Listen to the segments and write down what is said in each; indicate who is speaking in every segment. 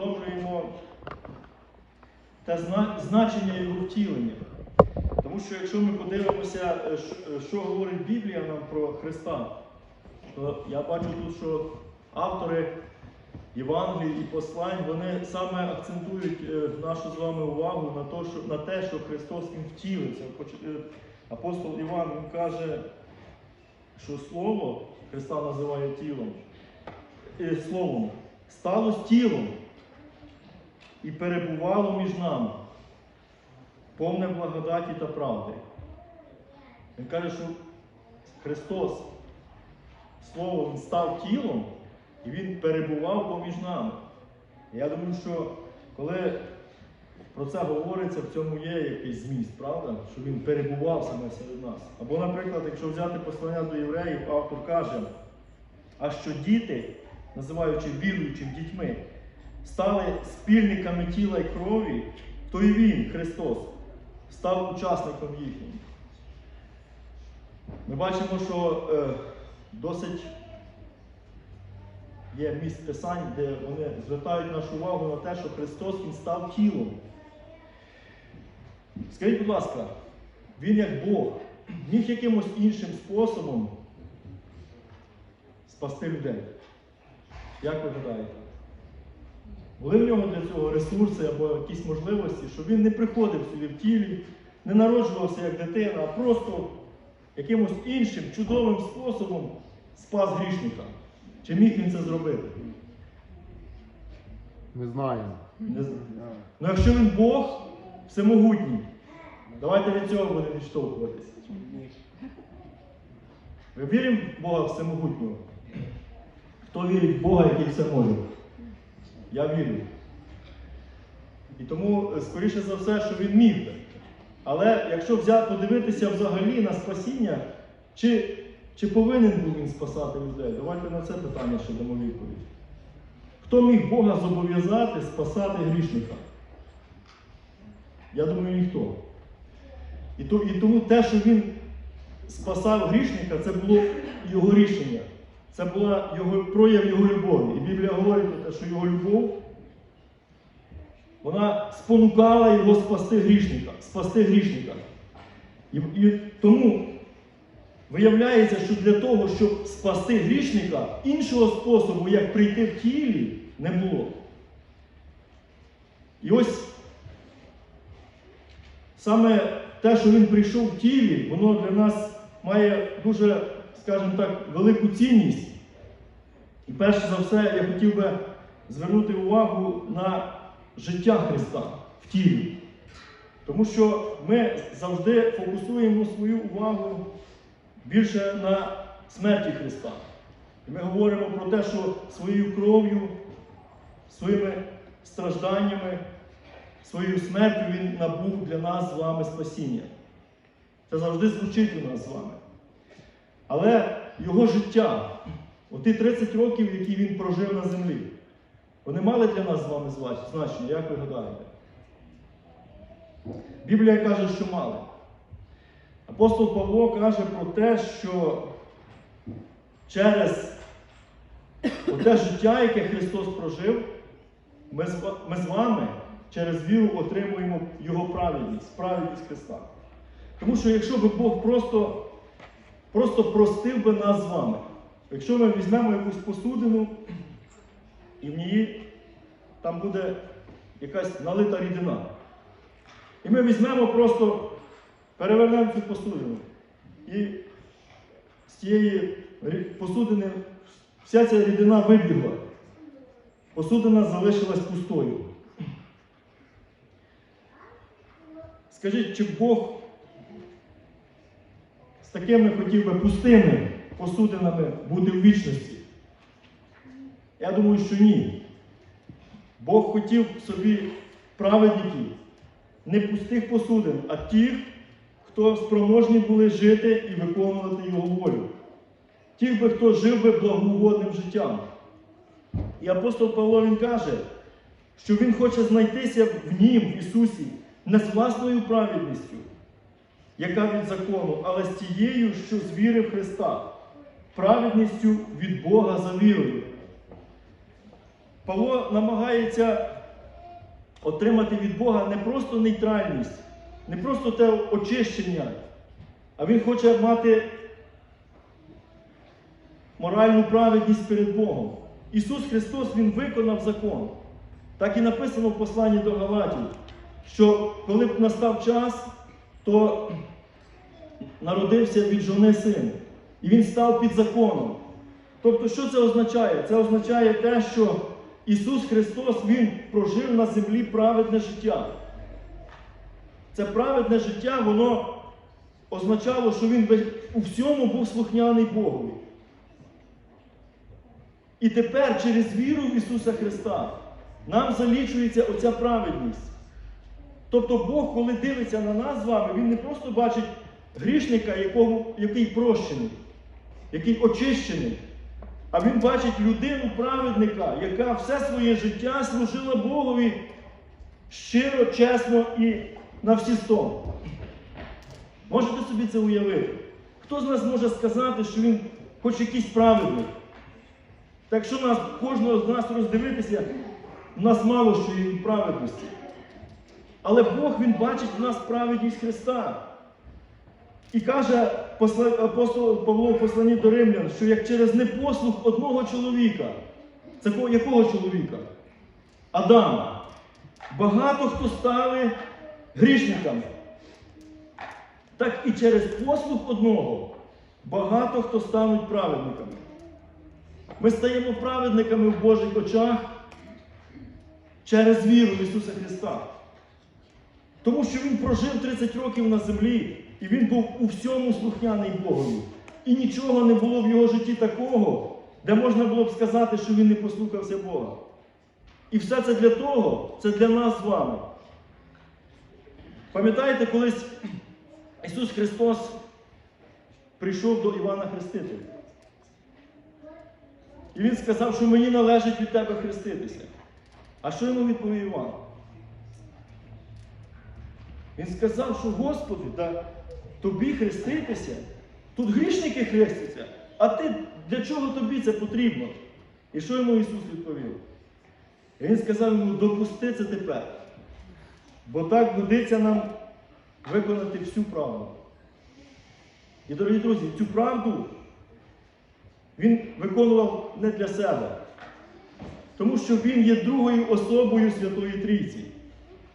Speaker 1: усвідомлюємо те значення його втілення. Тому що якщо ми подивимося, е, що- е, говорить Біблія нам про Христа, то я бачу тут, що автори Євангелій і послань, вони саме акцентують е, нашу з вами увагу на, то, що, на те, що Христос Він втілився. Е, Апостол Іван він каже, що Слово Христа називає тілом, Словом, стало тілом і перебувало між нами, повне благодаті та правди. Він каже, що Христос, Слово, Він став тілом і Він перебував поміж нами. Я думаю, що коли про це говориться, в цьому є якийсь зміст, правда? Що він перебував саме серед нас. Або, наприклад, якщо взяти послання до євреїв, автор каже, а що діти, називаючи віруючим дітьми, стали спільниками тіла і крові, то і він, Христос, став учасником їхнім. Ми бачимо, що е, досить є місць писань, де вони звертають нашу увагу на те, що Христос Він став тілом. Скажіть, будь ласка, Він як Бог міг якимось іншим способом спасти людей? Як ви гадаєте? Були в нього для цього ресурси або якісь можливості, щоб він не приходив сюди в тілі, не народжувався як дитина, а просто якимось іншим чудовим способом спас грішника. Чи міг він це зробити?
Speaker 2: Не знаємо.
Speaker 1: Не знаю. Ну якщо він Бог всемогутній, давайте від цього будемо відштовхуватися. Ви віримо в Бога всемогутнього? Хто вірить в Бога, який все може? Я вірю. І тому, е, скоріше за все, що він міг би. Але якщо взяти, подивитися взагалі на спасіння, чи, чи повинен був він спасати людей? Давайте на це питання ще дамо відповідь. Хто міг Бога зобов'язати спасати грішника? Я думаю, ніхто. І, то, і тому те, що він спасав грішника, це було його рішення. Це була його, прояв його любові. І Біблія говорить про те, що його любов вона спонукала його спасти грішника, спасти грішника. І, і тому виявляється, що для того, щоб спасти грішника, іншого способу, як прийти в тілі, не було. І ось саме те, що він прийшов в тілі, воно для нас має дуже, скажімо так, велику цінність. І перш за все, я хотів би звернути увагу на життя Христа в тілі. Тому що ми завжди фокусуємо свою увагу більше на смерті Христа. І ми говоримо про те, що своєю кров'ю, своїми стражданнями, своєю смертю Він набув для нас з вами спасіння. Це завжди звучить у нас з вами. Але його життя, оті 30 років, які він прожив на землі, вони мали для нас з вами значення, як ви гадаєте? Біблія каже, що мали. Апостол Павло каже про те, що через те життя, яке Христос прожив, ми з, ва- ми з вами через віру отримуємо Його праведність, праведність Христа. Тому що якщо би Бог просто, просто простив би нас з вами, якщо ми візьмемо якусь посудину, і в ній там буде якась налита рідина. І ми візьмемо просто, перевернемо цю посудину. І з цієї посудини вся ця рідина вибігла. Посудина залишилась пустою. Скажіть, чи Бог з такими хотів би пустими посудинами бути в вічності? Я думаю, що ні. Бог хотів собі праведників, не пустих посудин, а тих, хто спроможні були жити і виконувати Його волю. Тих би, хто жив би благоугодним життям. І апостол Павло він каже, що він хоче знайтися в Нім, в Ісусі, не з власною праведністю, яка від закону, але з тією, що з віри в Христа, праведністю від Бога за вірою. Павло намагається отримати від Бога не просто нейтральність, не просто те очищення, а він хоче мати моральну праведність перед Богом. Ісус Христос Він виконав закон. Так і написано в посланні до Галатів, що коли б настав час, то народився від жони син. І він став під законом. Тобто, що це означає? Це означає те, що Ісус Христос Він прожив на землі праведне життя. Це праведне життя, воно означало, що Він у всьому був слухняний Богові. І тепер через віру в Ісуса Христа нам залічується оця праведність. Тобто Бог, коли дивиться на нас з вами, Він не просто бачить грішника, якого, який прощений, який очищений, а Він бачить людину праведника, яка все своє життя служила Богові щиро, чесно і на всі сто. Можете собі це уявити? Хто з нас може сказати, що він хоч якийсь праведник? Так що нас, кожного з нас роздивитися, у нас мало що є праведності. Але Бог Він бачить в нас праведність Христа. І каже апостол Павло в посланні до Римлян, що як через непослух одного чоловіка, це якого чоловіка? Адама, багато хто стали грішниками. Так і через послух одного багато хто стануть праведниками. Ми стаємо праведниками в Божих очах через віру в Ісуса Христа. Тому що Він прожив 30 років на землі, і він був у всьому слухняний Богові. І нічого не було в його житті такого, де можна було б сказати, що він не послухався Бога. І все це для того, це для нас з вами. Пам'ятаєте, колись Ісус Христос прийшов до Івана Хрестителя. І він сказав, що мені належить від тебе хреститися. А що йому відповів Іван? Він сказав, що Господи, та тобі хреститися, тут грішники хрестяться, а ти для чого тобі це потрібно? І що йому Ісус відповів? Він сказав йому, допусти це тепер. Бо так годиться нам виконати всю правду. І, дорогі друзі, цю правду він виконував не для себе, тому що він є другою особою Святої Трійці.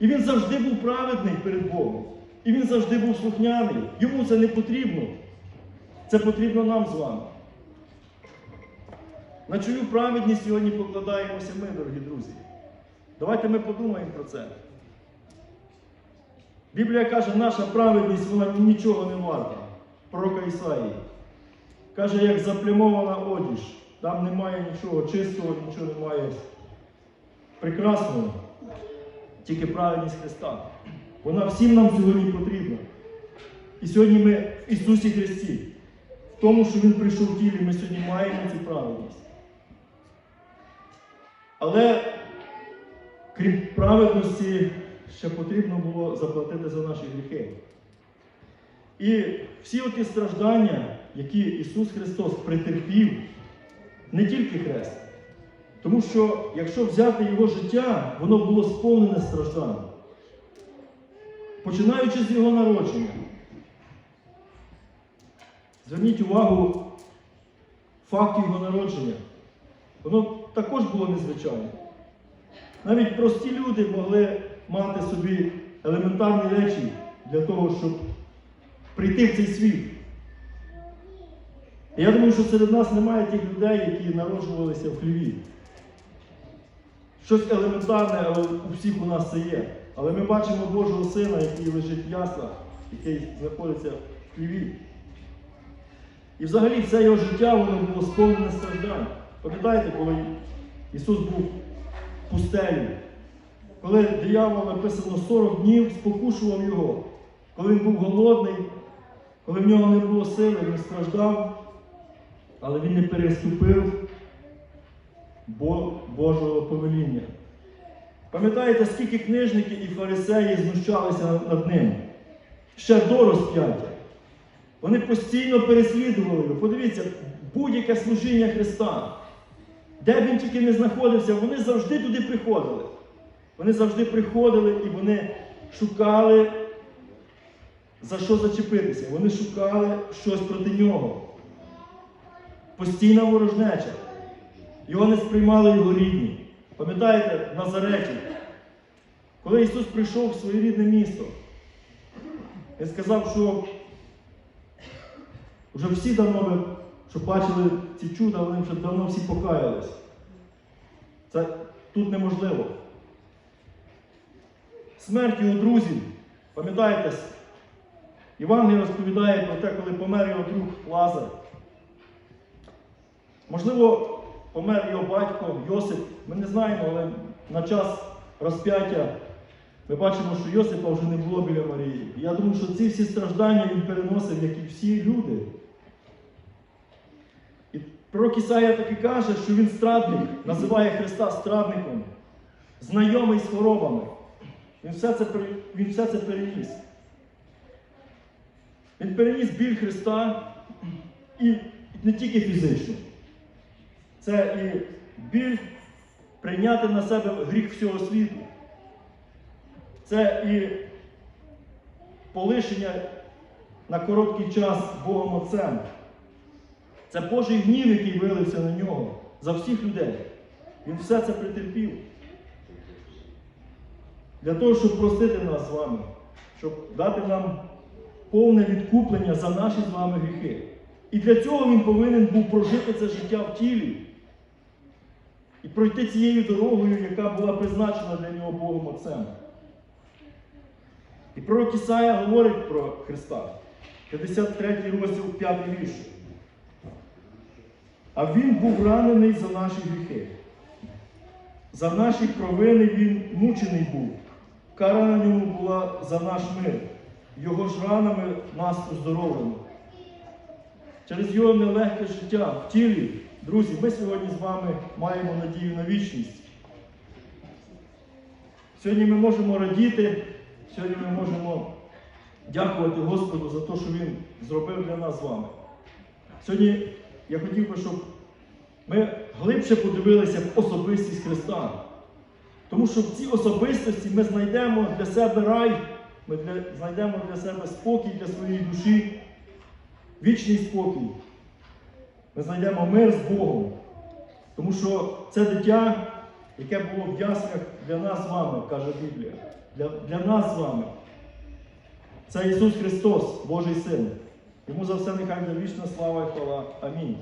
Speaker 1: І він завжди був праведний перед Богом. І він завжди був слухняний. Йому це не потрібно. Це потрібно нам з вами. На чию праведність сьогодні покладаємося ми, дорогі друзі. Давайте ми подумаємо про це. Біблія каже, наша праведність вона нічого не варта. Пророка Ісаїї. Каже, як заплямована одіж. Там немає нічого чистого, нічого немає прекрасного. Тільки праведність Христа. Вона всім нам сьогодні потрібна. І сьогодні ми в Ісусі Христі, в тому, що Він прийшов в тілі, ми сьогодні маємо цю праведність. Але крім праведності, ще потрібно було заплатити за наші гріхи. І всі оті страждання, які Ісус Христос претерпів, не тільки хрест. Тому що, якщо взяти Його життя, воно було сповнене страждань. Починаючи з Його народження. Зверніть увагу факт Його народження. Воно також було незвичайне. Навіть прості люди могли мати собі елементарні речі для того, щоб прийти в цей світ. І я думаю, що серед нас немає тих людей, які народжувалися в хліві. Щось елементарне, але у всіх у нас це є. Але ми бачимо Божого Сина, який лежить в яслах, який знаходиться в хліві. І взагалі все його життя воно було сповнене страждань. Пам'ятаєте, коли Ісус був в пустелі, коли диявол написано 40 днів спокушував його, коли він був голодний, коли в нього не було сили, він страждав, але він не переступив Божого повеління. Пам'ятаєте, скільки книжники і фарисеї знущалися над ним? Ще до розп'яття. Вони постійно переслідували його. Подивіться, будь-яке служіння Христа. Де він тільки не знаходився, вони завжди туди приходили. Вони завжди приходили і вони шукали, за що зачепитися. Вони шукали щось проти нього. Постійна ворожнеча. Його не сприймали його рідні. Пам'ятаєте, в Назареті, коли Ісус прийшов в своє рідне місто, Він сказав, що вже всі давно що бачили ці чуда, вони вже давно всі покаялись. Це тут неможливо. Смерть його друзів, пам'ятаєте, Євангелій розповідає про те, коли помер його друг Лазар. Можливо, помер його батько Йосип, ми не знаємо, але на час розп'яття ми бачимо, що Йосипа вже не було біля Марії. І я думаю, що ці всі страждання він переносив, як і всі люди. І пророк Ісая таки каже, що він страдник, називає Христа страдником, знайомий з хворобами. Він все це, він все це переніс. Він переніс біль Христа і не тільки фізично. Це і біль прийняти на себе гріх всього світу. Це і полишення на короткий час Богом Отцем. Це Божий гнів, який вилився на нього за всіх людей. Він все це претерпів. Для того, щоб простити нас з вами, щоб дати нам повне відкуплення за наші з вами гріхи. І для цього він повинен був прожити це життя в тілі і пройти цією дорогою, яка була призначена для нього Богом Отцем. І пророк Ісая говорить про Христа. 53 розділ 5 вірш. А він був ранений за наші гріхи. За наші провини він мучений був. Кара на ньому була за наш мир. Його ж ранами нас оздоровлено. Через його нелегке життя в тілі, друзі, ми сьогодні з вами маємо надію на вічність. Сьогодні ми можемо радіти, сьогодні ми можемо дякувати Господу за те, що Він зробив для нас з вами. Сьогодні я хотів би, щоб ми глибше подивилися в особистість Христа. Тому що в цій особистості ми знайдемо для себе рай, ми для, знайдемо для себе спокій для своєї душі, вічний спокій. Ми знайдемо мир з Богом. Тому що це дитя, яке було в яснях для нас з вами, каже Біблія. Для, для нас з вами. Це Ісус Христос, Божий Син. Йому за все нехай вічна слава і хвала. Амінь.